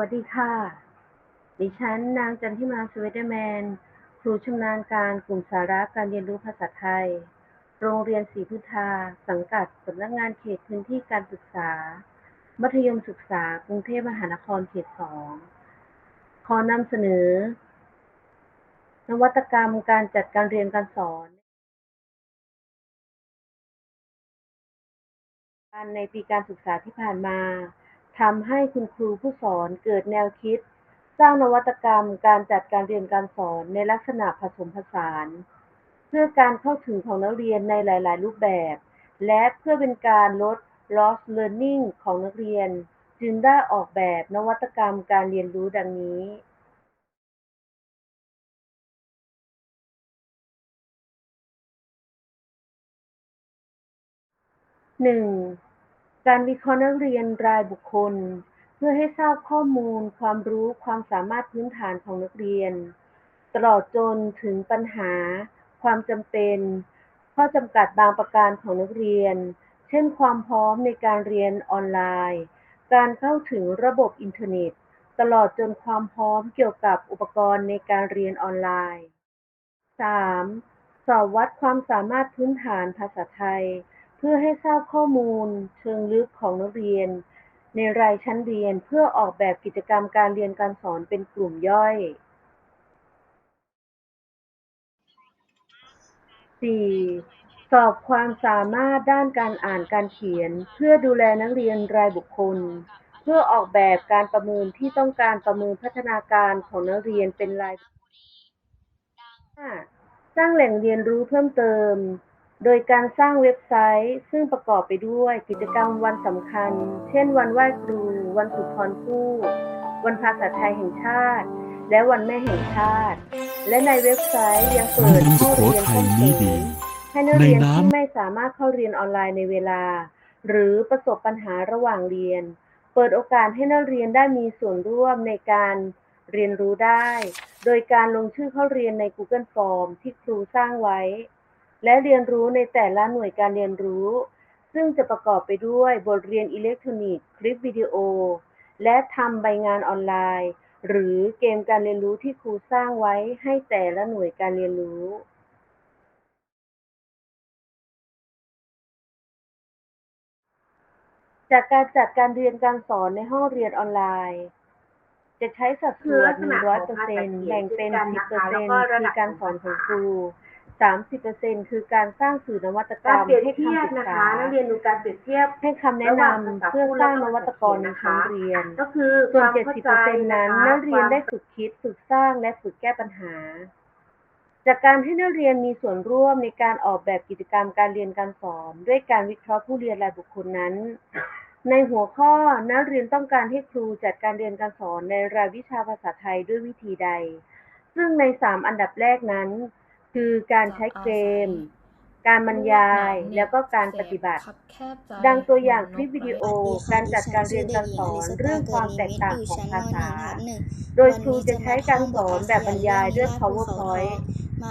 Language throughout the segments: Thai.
วัสดีค่ะ ดิฉันนางจันทิมาสเวเดแมน ครูชำนาญการกลุ่มสาระการเรียนรู้ภาษาไทย โรงเรียนศรีพุทธา สังกัดสำนักงานเขตพื้นที่การศึกษา มัธยมศึกษากรุงเทพมหานครเขตสองขอนำเสนอ นวัตกรรมการจัดการเรียนการสอน ในปีการศึกษาที่ผ่านมา ทำให้คุณครูผู้สอนเกิดแนวคิด สร้างนวัตกรรมการจัดการเรียนการสอนในลักษณะผสมผสาน เพื่อการเข้าถึงของนักเรียนในหลาย ๆ รูปแบบ และเพื่อเป็นการลด loss learning ของนักเรียน จึงได้ออกแบบนวัตกรรมการเรียนรู้ดังนี้หนึ่ง การวิเคราะห์นักเรียนรายบุคคล เพื่อให้ทราบข้อมูล ความรู้ความสามารถพื้นฐานของนักเรียน ตลอดจนถึงปัญหา ความจำเป็น ข้อจำกัดบางประการของนักเรียน เช่น ความพร้อมในการเรียนออนไลน์ การเข้าถึงระบบอินเทอร์เน็ต ตลอดจนความพร้อมเกี่ยวกับอุปกรณ์ในการเรียนออนไลน์ 3. สอบวัดความสามารถพื้นฐานภาษาไทย เพื่อให้ทราบข้อมูลเชิงลึกของนักเรียน ในรายชั้นเรียนเพื่อออกแบบกิจกรรมการเรียนการสอนเป็นกลุ่มย่อย 4. สอบความสามารถด้านการอ่านการเขียน เพื่อดูแลนักเรียนรายบุคคล เพื่อออกแบบการประเมินที่ต้องการประเมินพัฒนาการของนักเรียนเป็นราย 5. สร้างแหล่งเรียนรู้เพิ่มเติม โดยการสร้างเว็บไซต์ ซึ่งประกอบไปด้วยกิจกรรมวันสำคัญ เช่น วันไหว้ครู วันสุนทรภู่วันภาษาไทยแห่งชาติ และวันแม่แห่งชาติ และในเว็บไซต์ยังเปิดห้องเรียนไทยนี้ดีให้นักเรียนที่ไม่สามารถเข้าเรียนออนไลน์ในเวลา หรือประสบปัญหาระหว่างเรียน เปิดโอกาสให้นักเรียนได้มีส่วนร่วมในการเรียนรู้ได้ โดยการลงชื่อเข้าเรียนใน Google Form ที่ครูสร้างไว้ และเรียนรู้ในแต่ละหน่วยการเรียนรู้ ซึ่งจะประกอบไปด้วยบทเรียนอิเล็กทรอนิกส์ คลิปวิดีโอ และทำใบงานออนไลน์ หรือเกมการเรียนรู้ที่ครูสร้างไว้ให้แต่ละหน่วยการเรียนรู้จากการจัดการเรียนการสอนในห้องเรียนออนไลน์ จะใช้สัดส่วน100%แบ่งเป็น 10%คือการสอนของครู 30%คือการสร้างสื่อนวัตกรการรมเปรียบให้เทียบคำปรึกนะคะษานักเรียนดูการเปรียบเทียบให้คำแนะนำเพื่อสร้างนวัตกรในชั้นเรียน ก็คือส่วนความเข้าใจ70%นั้นะคะนักเรียนได้ควาฝึกคิดฝึกสร้างและฝึกแก้ปัญหา จากการให้นักเรียนมีส่วนร่วมในการออกแบบกิจกรรมการเรียนการสอน ด้วยการวิเคราะห์ผู้เรียนรายบุคคลนั้น ในหัวข้อนักเรียนต้องการให้ครูจัดการเรียนการสอนในรายวิชาภาษาไทยด้วยวิธีใด ซึ่งใน 3 อันดับแรกนั้น คือการใช้เกม การบรรยาย แล้วก็การปฏิบัติ ดังตัวอย่างคลิปวิดีโอ การจัดการเรียนการสอนเรื่องความแตกต่างของภาษา โดยครูจะใช้การสอนแบบบรรยายด้วย PowerPoint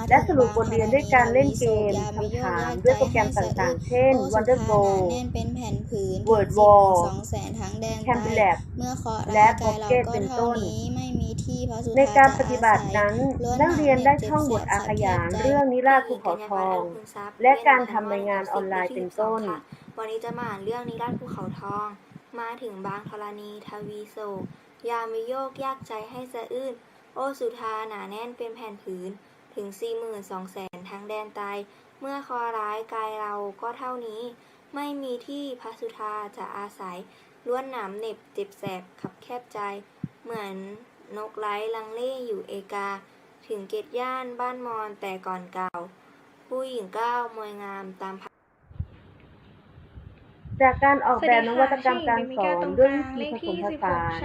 และสรุปบทเรียนด้วยการเล่นเกมคำถามด้วยโปรแกรมต่างๆ เช่น Wonderbo แน่นเป็นแผ่นผืน Word Wall สองแสนทั้งแดน Campbell ใต้ Lab เมื่อเคาะและร้ายกายเรา Pocket ก็เป็นเท่าต้น ในการจะปฏิบัตินั้นอาศัยนักเรียนได้ท่องบทอาขยานเรื่องนิราศภูเขาทอง และการทำรายงานออนไลน์เป็นต้น วันนี้จะมาอ่านเรื่องนิราศภูเขาทอง มาถึงบางธรณีทวีโศกยามวิโยกยากใจให้สะอื้น โอสุธาหนาแน่นเป็นแผ่นผืน ถึงสี่หมื่นสองแสนทั้งแดนไตายเมื่อคอร้ายกายเราก็เท่านี้ ไม่มีที่พระสุธาจะอาศัยล้วนหนามเหน็บเจ็บแสบขับแคบใจ เหมือน นกไร้ลังเล่อยู่เอกา ถึงเกตย่านบ้านมอนแต่ก่อนเก่า ผู้หญิงก้าวมวยงามตามจากการออกแบบนวัตกรรมการสอนด้วยวิธีผสมผสาน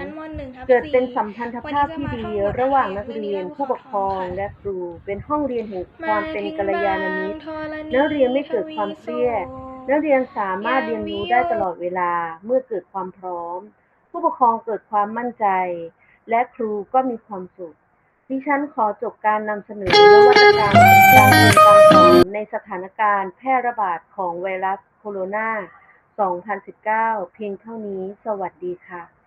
เกิดเป็นสัมพันธภาพที่ดีระหว่างนักเรียนผู้ปกครองและครู เป็นห้องเรียนแห่งความเป็นกัลยาณมิตรนักเรียนไม่เกิดความเครียดนักเรียนสามารถเรียนรู้ได้ตลอดเวลาเมื่อเกิดความพร้อม ผู้ปกครองเกิดความมั่นใจ และครูก็มีความสุข ดิฉันขอจบการนำเสนอนวัตกรรมการเรียนการสอนในสถานการณ์แพร่ระบาดของไวรัสโคโรนา 2019 เพียงเท่านี้ สวัสดีค่ะ